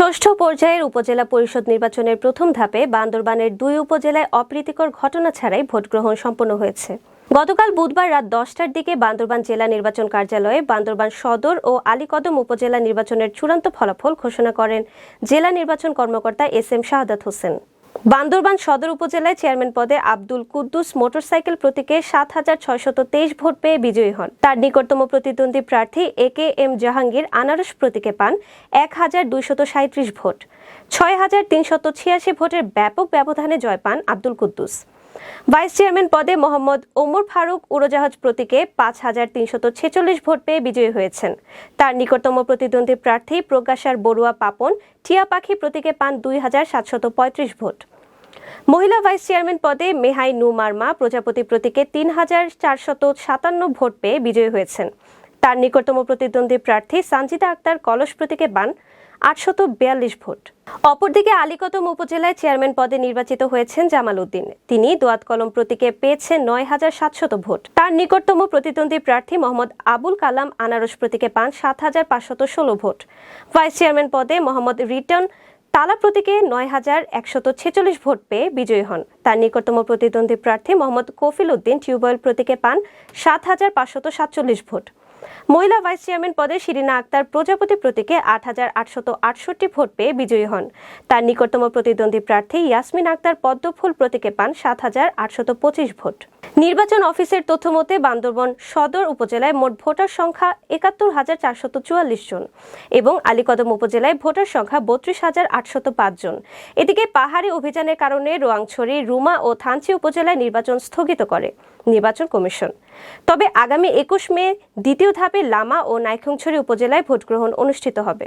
ষষ্ঠ পর্যায়ের উপজেলা পরিষদ নির্বাচনের প্রথম ধাপে বান্দরবানের দুই উপজেলায় অপ্রীতিকর ঘটনা ছাড়াই ভোটগ্রহণ সম্পন্ন হয়েছে। গতকাল বুধবার রাত দশটার দিকে বান্দরবান জেলা নির্বাচন কার্যালয়ে বান্দরবান সদর ও আলীকদম উপজেলা নির্বাচনের চূড়ান্ত ফলাফল ঘোষণা করেন জেলা নির্বাচন কর্মকর্তা এস এম শাহাদাত হোসেন। বান্দরবান সদর উপজেলায় চেয়ারম্যান পদে আব্দুল কুদ্দুস মোটরসাইকেল প্রতীকে সাত হাজার ছয়শত তেইশ ভোট পেয়ে বিজয়ী হন। তার নিকটতম প্রতিদ্বন্দ্বী প্রার্থী এ কে এম জাহাঙ্গীর আনারস প্রতীকে পান এক হাজার দুইশত সাঁত্রিশ ভোট। ছয় হাজার তিনশত ছিয়াশি ভোটের ব্যাপক ব্যবধানে জয় পান আব্দুল কুদ্দুস। ভাইস চেয়ারম্যান পদে মোহাম্মদ ওমর ফারুক উড়োজাহাজ প্রতীকে পাঁচ হাজার তিনশত ছেচল্লিশ ভোট পেয়ে বিজয়ী হয়েছেন। তার নিকটতম প্রতিদ্বন্দ্বী প্রার্থী প্রকাশার বড়ুয়া পাপন টিয়া পাখি প্রতীকে পান দুই হাজার সাতশত পঁয়ত্রিশ ভোট। মহিলা ভাইস চেয়ারম্যান পদে মেহাই নু মার্মা প্রজাপতি প্রতীকে তিন হাজার চারশত সাতান্ন ভোট পেয়ে বিজয়ী হয়েছেন। তার নিকটতম প্রতিদ্বন্দ্বী প্রার্থী সানজিদা আক্তার কলস প্রতীকে পান আটশত বিয়াল্লিশ ভোট। অপরদিকে আলীকদম উপজেলায় চেয়ারম্যান পদে নির্বাচিত হয়েছেন জামাল উদ্দিন। তিনি দোয়াত কলম প্রতীকে পেয়েছেন নয় হাজার সাতশত ভোট। তার নিকটতম প্রতিদ্বন্দ্বী প্রার্থী মোহাম্মদ আবুল কালাম আনারস প্রতীকে পান সাত হাজার পাঁচশত ষোলো ভোট। ভাইস চেয়ারম্যান পদে মোহাম্মদ রিটন তালা প্রতীকে নয় হাজার একশত ছেচল্লিশ ভোট পেয়ে বিজয়ী হন। তার নিকটতম প্রতিদ্বন্দ্বী প্রার্থী মোহাম্মদ কফিল উদ্দিন টিউবওয়েল প্রতীকে পান সাত হাজার পাঁচশত সাতচল্লিশ ভোট। মহিলা ভাইস চেয়ারম্যান পদে শিরিনা আক্তার প্রজাপতি প্রতীকে আট হাজার আটশত আটষট্টি ভোট পেয়ে বিজয়ী হন। তার নিকটতম প্রতিদ্বন্দ্বী প্রার্থী ইয়াসমিন আক্তার পদ্মফুল প্রতীকে পান সাত হাজার আটশত পঁচিশ ভোট। নির্বাচন অফিসের তথ্য মতে বান্দরবন সদর উপজেলায় মোট ভোটার সংখ্যা একাত্তর হাজার চারশত চুয়াল্লিশ জন এবং আলীকদম উপজেলায় ভোটার সংখ্যা বত্রিশ হাজার আটশত পাঁচ জন। এদিকে পাহাড়ি অভিযানের কারণে রোয়াংছড়ি, রুমা ও থানচি উপজেলায় নির্বাচন স্থগিত করে নির্বাচন কমিশন। তবে আগামী একুশ মে দ্বিতীয় ধাপে লামা ও নাইখংছড়ি উপজেলায় ভোট গ্রহণ অনুষ্ঠিত হবে।